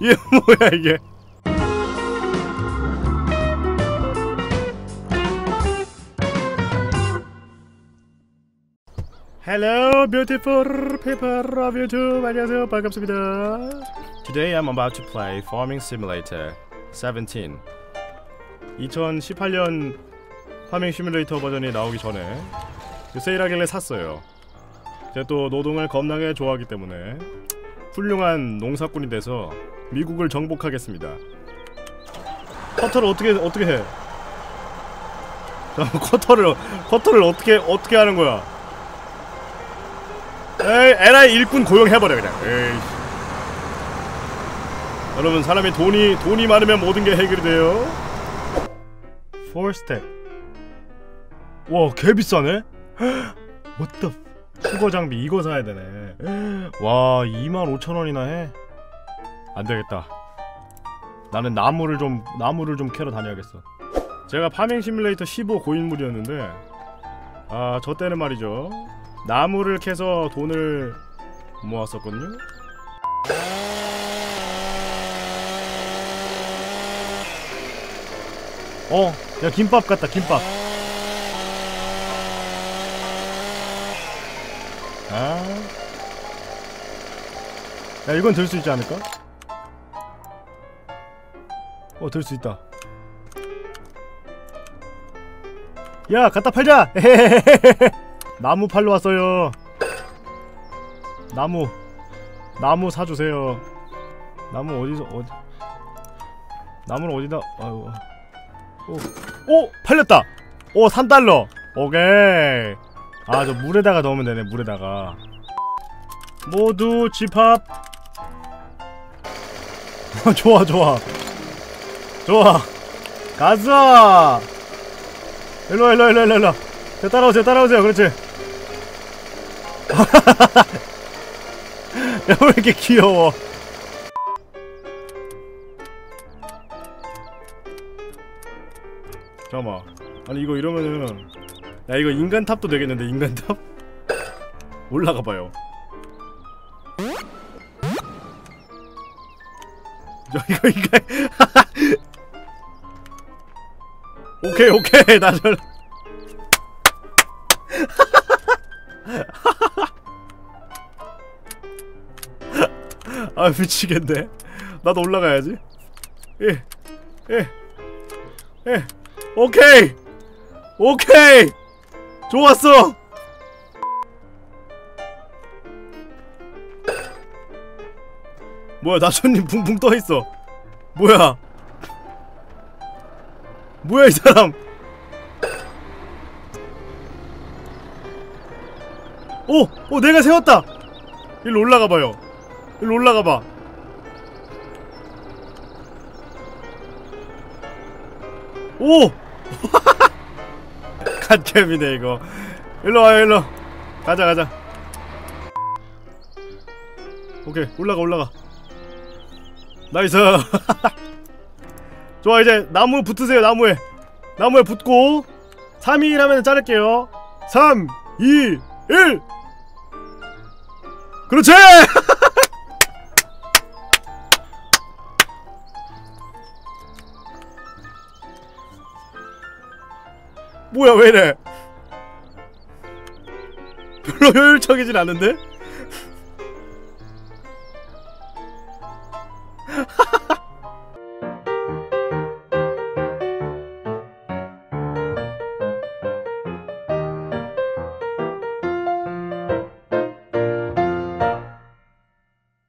이게 뭐야 이게 Hello beautiful people of YouTube 안녕하세요 반갑습니다 Today I'm about to play Farming Simulator 17 2018년 파밍 시뮬레이터 버전이 나오기 전에 그 세일하길래 샀어요 제가 또 노동을 겁나게 좋아하기 때문에 훌륭한 농사꾼이 돼서 미국을 정복하겠습니다. 커터를 어떻게 어떻게 해? 자, 커터를 커터를 어떻게 어떻게 하는 거야? 에이, LI 일꾼 고용해 버려 그냥. 에이. 여러분 사람이 돈이 돈이 많으면 모든 게 해결이 돼요. 4 스택. 와, 개 비싸네. What the 수거 장비 이거 사야 되네. 와, 25,000원이나 해. 안 되겠다. 나는 나무를 좀 나무를 좀 캐러 다녀야겠어. 제가 파밍 시뮬레이터 15 고인물이었는데 아, 저 때는 말이죠. 나무를 캐서 돈을 모았었거든요. 어, 야 김밥 같다. 김밥. 야, 이건 들 수 있지 않을까? 어, 들 수 있다. 야, 갖다 팔자! 나무 팔러 왔어요. 나무. 나무 사주세요. 나무 어디서, 어디. 나무를 어디다, 아유. 오, 오! 팔렸다! 오, 3달러! 오케이. 아, 저 물에다가 넣으면 되네, 물에다가. 모두 집합. 좋아, 좋아. 좋아. 가자! 일로, 일로, 일로, 일로, 일로. 제 따라오세요, 따라오세요. 그렇지. 야, 왜 이렇게 귀여워. 잠깐만. 아니, 이거 이러면은. 야, 이거 인간 탑도 되겠는데, 인간 탑? 올라가 봐요. 이거 인간. 오케이, 오케이. 나 저. 아 미치겠네. 나도 올라가야지. 예, 예, 예. 오케이, 오케이. 좋았어. 뭐야 나초님 붕붕 떠 있어. 뭐야? 뭐야 이 사람? 오, 오 내가 세웠다. 일로 올라가 봐요. 일로 올라가 봐. 오! 갓겜이네 이거. 일로 와요 일로. 가자 가자. 오케이 올라가 올라가. 나이스. 좋아 이제 나무 붙으세요 나무에. 나무에 붙고 3, 2, 1 하면 자를게요. 3, 2, 1. 그렇지! 뭐야 왜 이래 별로 효율적이진 않은데?